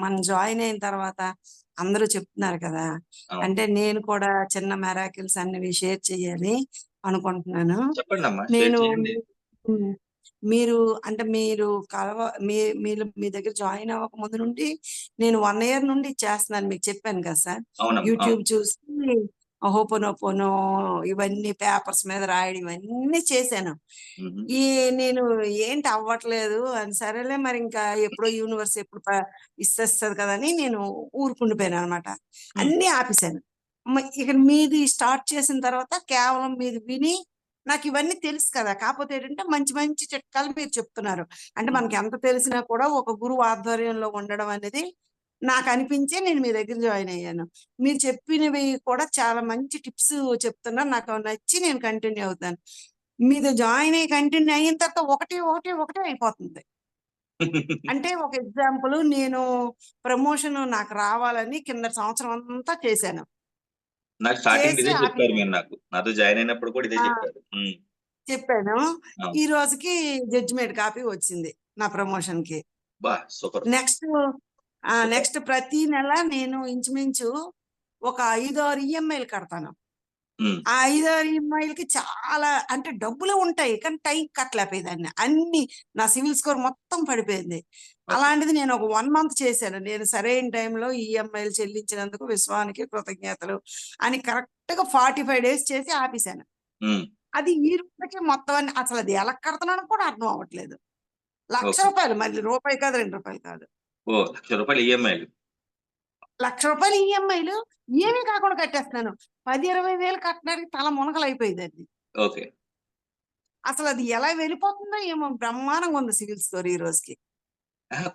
మనం జాయిన్ అయిన తర్వాత అందరూ చెప్తున్నారు కదా. అంటే నేను కూడా చిన్న మెరాకిల్స్ అన్నవి షేర్ చేయాలి అనుకుంటున్నాను నేను మీరు అంటే మీరు కలవ మీ మీరు మీ దగ్గర జాయిన్ అవ్వక ముందు నుండి నేను వన్ ఇయర్ నుండి చేస్తున్నాను మీకు చెప్పాను కదా సార్ యూట్యూబ్. చూసి హోపోనోపోనో ఇవన్నీ పేపర్స్ మీద రాయడం ఇవన్నీ చేశాను. ఈ నేను ఏంటి అవ్వట్లేదు అని సరేలే మరి ఇంకా ఎప్పుడో యూనివర్స్ ఎప్పుడు ఇచ్చేస్తుంది కదని నేను ఊరుకుండిపోయాను అనమాట. అన్నీ ఆపేశాను. ఇక మీది స్టార్ట్ చేసిన తర్వాత కేవలం మీది విని నాకు ఇవన్నీ తెలుసు కదా. కాకపోతే ఏంటంటే మంచి మంచి చిట్కాలు మీరు చెప్తున్నారు. అంటే మనకి ఎంత తెలిసినా కూడా ఒక గురువు ఆధ్వర్యంలో ఉండడం అనేది నాకు అనిపించే నేను మీ దగ్గర జాయిన్ అయ్యాను మీరు చెప్పినవి కూడా చాలా మంచి టిప్స్ చెప్తున్నారు నాకు నచ్చి నేను కంటిన్యూ అవుతాను మీది జాయిన్ అయ్యి కంటిన్యూ అయిన తర్వాత ఒకటి ఒకటి ఒకటి అయిపోతుంది అంటే ఒక ఎగ్జాంపుల్ నేను ప్రమోషన్ నాకు రావాలని కింద సంవత్సరం అంతా చేశాను నాకు స్టార్టింగ్ చేసి ఇదే చెప్పారు ఆపేశాను. మీరు నాకు నాతో జాయిన్ అయినప్పుడు కూడా ఇదే ఆ. చెప్పారు మ్మ్. చెప్పాను. ఈ రోజుకి జడ్జిమెంట్ కాపీ వచ్చింది నా ప్రమోషన్కి బా సూపర్ నెక్స్ట్ ప్రతి నెల నేను ఇంచుమించు ఒక ఐదు ఆరు ఈఎంఐలు కడతాను. ఆ ఐదు ఆరు ఈఎంఐలకి చాలా అంటే డబ్బులు ఉంటాయి కానీ టైం కట్టలేకపోయేదాన్ని. అన్ని నా సివిల్ స్కోర్ మొత్తం పడిపోయింది. అలాంటిది నేను ఒక వన్ మంత్ చేశాను. నేను సరైన టైంలో ఈఎంఐలు చెల్లించినందుకు విశ్వానికి కృతజ్ఞతలు అని కరెక్ట్గా ఫార్టీ ఫైవ్ డేస్ చేసి ఆపేశాను. అది ఈ రోజుకి మొత్తం అన్ని అసలు అది ఎలా కడుతున్నానో కూడా అర్థం అవ్వట్లేదు. లక్ష. రూపాయలు మళ్ళీ రూపాయి కాదు రెండు రూపాయలు కాదు. ఓ లక్ష రూపాయలు ఈఎంఐలు. లక్ష రూపాయలు ఈఎంఐలు ఏమీ కాకుండా కట్టేస్తున్నాను. పది ఇరవై వేలు కట్టడానికి తల మునకలు అయిపోయింది అది ఓకే. అసలు అది ఎలా వెళ్ళిపోతుందో ఏమో బ్రహ్మాండంగా ఉంది సివిల్ స్టోరీ ఈ రోజుకి.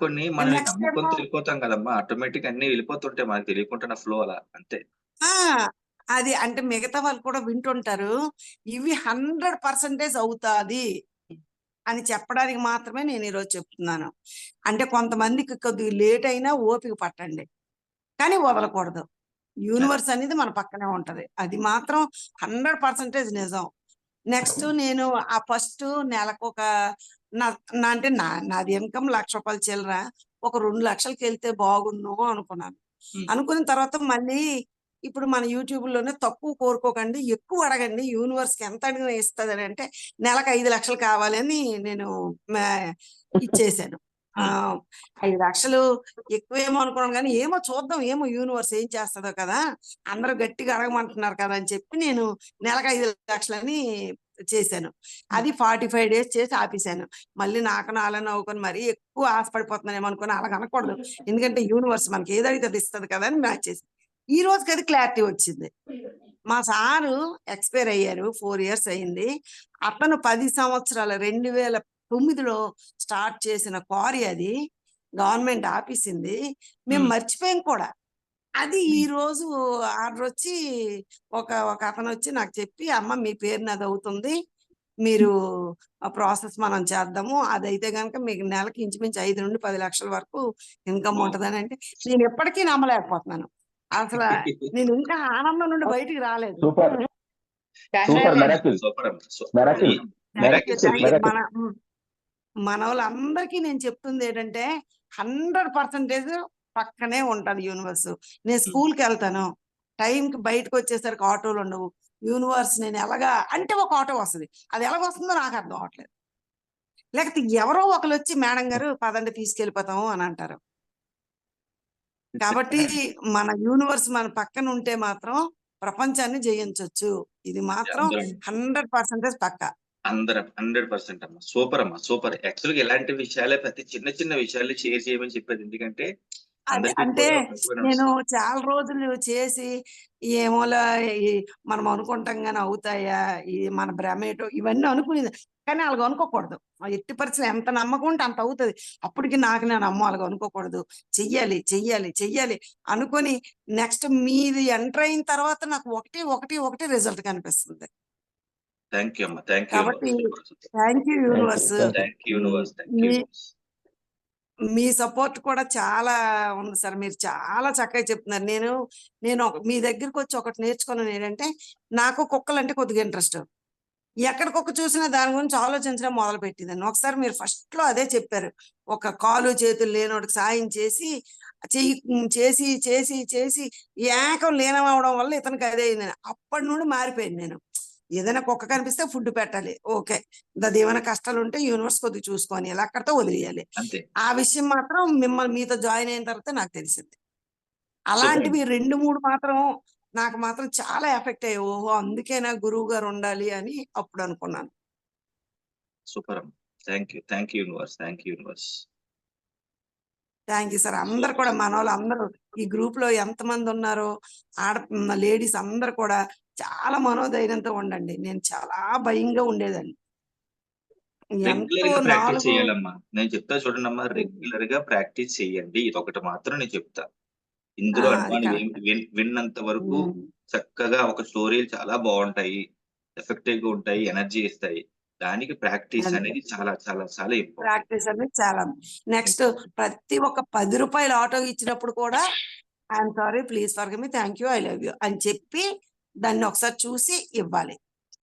కొన్ని మనం నమ్ముకొని వెళ్ళిపోతాం కదమ్మా ఆటోమేటిక్ అన్ని వెళ్ళిపోతుంటాయి మనకు తెలియకుండా ఫ్లో అలా అంతే. అది అంటే మిగతా వాళ్ళు కూడా వింటుంటారు. ఇవి హండ్రెడ్ పర్సెంటేజ్ అవుతాది. అని చెప్పడానికి మాత్రమే నేను ఈరోజు చెప్తున్నాను. అంటే కొంతమందికి కొద్దిగా లేట్ అయినా ఓపిక పట్టండి. కానీ వదలకూడదు. యూనివర్స్ అనేది మన పక్కనే ఉంటది. అది మాత్రం హండ్రెడ్ పర్సెంటేజ్ నిజం. నెక్స్ట్ నేను ఆ ఫస్ట్ నెలకు ఒక నా అంటే నా నాది ఇన్కమ్ లక్ష రూపాయలు చిల్లర. ఒక రెండు లక్షలకి వెళ్తే బాగుండు అనుకున్నాను. అనుకున్న తర్వాత మళ్ళీ ఇప్పుడు మన యూట్యూబ్లోనే తక్కువ కోరుకోకండి ఎక్కువ అడగండి యూనివర్స్కి ఎంత అడిగినా ఇస్తుంది అని అంటే నెలకు ఐదు లక్షలు కావాలని నేను ఇచ్చేసాను. ఆ ఐదు లక్షలు ఎక్కువేమో అనుకున్నాను కానీ ఏమో చూద్దాం ఏమో యూనివర్స్ ఏం చేస్తుందో కదా అందరూ గట్టిగా అడగమంటున్నారు కదా అని చెప్పి నేను నెలకు ఐదు లక్షలని చేశాను. అది ఫార్టీ ఫైవ్ డేస్ చేసి ఆపేశాను. మళ్ళీ నాకు నాలని అవుకొని మరీ ఎక్కువ ఆశపడిపోతున్నానేమో అనుకుని అలా అనకూడదు. ఎందుకంటే యూనివర్స్ మనకి ఏదైతే అది ఇస్తుంది కదా అని మ్యాచ్ చేశాను. ఈ రోజుకి అది క్లారిటీ వచ్చింది. మా సారు ఎక్స్పైర్ అయ్యారు ఫోర్ ఇయర్స్ అయింది. అతను పది సంవత్సరాల రెండు వేల తొమ్మిదిలో స్టార్ట్ చేసిన క్వారీ అది గవర్నమెంట్ ఆపేసింది మేము. మర్చిపోయాం కూడా. అది ఈ రోజు ఆర్డర్ వచ్చి ఒక ఒక అతను వచ్చి నాకు చెప్పి అమ్మ మీ పేరు నాది అవుతుంది. మీరు ఆ ప్రాసెస్ మనం చేద్దాము. అదైతే కనుక మీకు నెలకి ఇంచుమించు ఐదు నుండి పది లక్షల వరకు ఇన్కమ్. ఉంటదని అంటే నేను ఎప్పటికీ నమ్మలేకపోతున్నాను. అసలు నేను ఇంకా ఆనందం నుండి బయటికి రాలేదు. సూపర్. Super miracle. మెరాకిల్. మన వాళ్ళందరికీ నేను చెప్తుంది ఏంటంటే హండ్రెడ్ పర్సెంటేజ్ పక్కనే ఉంటది యూనివర్స్. నేను స్కూల్కి వెళ్తాను. టైంకి బయటకు వచ్చేసరికి ఆటోలు ఉండవు. యూనివర్స్ నేను ఎలాగా అంటే ఒక ఆటో వస్తుంది. అది ఎలాగ వస్తుందో నాకు అర్థం అవట్లేదు లేకపోతే ఎవరో ఒకరు వచ్చి మేడం గారు పదండి తీసుకెళ్ళిపోతాము అని అంటారు. కాబట్టి మన యూనివర్స్ మన పక్కన ఉంటే మాత్రం ప్రపంచాన్ని జయించవచ్చు ఇది మాత్రం హండ్రెడ్ పర్సెంటేజ్ పక్క. అందరం హండ్రెడ్ పర్సెంట్ అమ్మా. సూపర్ అమ్మా సూపర్. యాక్చువల్గా ఇలాంటి విషయాలే ప్రతి చిన్న చిన్న విషయాలు షేర్ చేయమని చెప్పేది. ఎందుకంటే అంటే నేను. చాలా రోజులు చేసి ఏమోలా మనం అనుకుంటాం కానీ అవుతాయా ఈ మన భ్రమేటో ఇవన్నీ అనుకునేది. కానీ వాళ్ళకి అనుకోకూడదు. ఎట్టి పరిస్థితులు ఎంత నమ్మకం ఉంటే అంత అవుతుంది. అప్పటికి నాకు నేను అమ్మ వాళ్ళకి అనుకోకూడదు. చెయ్యాలి చెయ్యాలి చెయ్యాలి అనుకొని నెక్స్ట్ మీది ఎంటర్ అయిన తర్వాత నాకు ఒకటి ఒకటి ఒకటి రిజల్ట్ కనిపిస్తుంది. థ్యాంక్ యూ అమ్మా. థ్యాంక్ యూ కాబట్టి thank you universe. Thank you universe thank you me- support కూడా చాలా ఉంది సార్. మీరు చాలా చక్కగా చెప్తున్నారు. నేను నేను ఒక- మీ దగ్గరికి వచ్చి ఒకటి నేర్చుకున్నాను ఏంటంటే నాకు కుక్కలు అంటే కొద్దిగా ఇంట్రెస్ట్. ఎక్కడ కుక్క చూసినా దాని గురించి ఆలోచించడం మొదలు పెట్టిందని ఒకసారి మీరు ఫస్ట్లో అదే చెప్పారు. ఒక కాలు చేతులు లేనోడికి సాయం చేసి చెయ్యి చేసి చేసి చేసి ఏకం లీనం అవడం వల్ల ఇతనికి అదే అయింది అప్పటి నుండి మారిపోయింది నేను. ఏదైనా కుక్క కనిపిస్తే ఫుడ్ పెట్టాలి. ఓకే. దాది ఏమైనా కష్టాలు ఉంటే యూనివర్స్ కొద్దిగా చూసుకొని ఇలా అక్కడితో వదిలేయాలి. ఆ విషయం మాత్రం మిమ్మల్ని మీతో జాయిన్ అయిన తర్వాత నాకు తెలిసింది. అలాంటివి రెండు మూడు మాత్రం నాకు మాత్రం చాలా ఎఫెక్ట్ అయ్యాయి. ఓహో అందుకేనా గురువు గారు ఉండాలి అని అప్పుడు అనుకున్నాను. Super thank you. Thank you universe. Thank you universe. Thank you sir. అందరు కూడా మన వాళ్ళు అందరూ ఈ గ్రూప్లో ఎంతమంది ఉన్నారో ఆడ లేడీస్ అందరు కూడా చాలా మనోధైర్యంతో ఉండండి. నేను చాలా భయంగా ఉండేదాన్ని. ప్రాక్టీస్ చేయాలమ్మా. నేను చెప్తా చూడండి అమ్మా రెగ్యులర్గా ప్రాక్టీస్ చేయండి. ఇది ఒకటి మాత్రం నేను చెప్తా. ఇందులో విన్నంత వరకు. చక్కగా ఒక స్టోరీలు చాలా బాగుంటాయి. ఎఫెక్టివ్గా ఉంటాయి ఎనర్జీ ఇస్తాయి. దానికి ప్రాక్టీస్. అనేది చాలా చాలా చాలా ప్రాక్టీస్ అనేది చాలా. నెక్స్ట్ ప్రతి ఒక్క పది రూపాయలు ఆటో ఇచ్చినప్పుడు కూడా I'm sorry please for me thank you I love you అని చెప్పి దాన్ని ఒకసారి చూసి ఇవ్వాలి.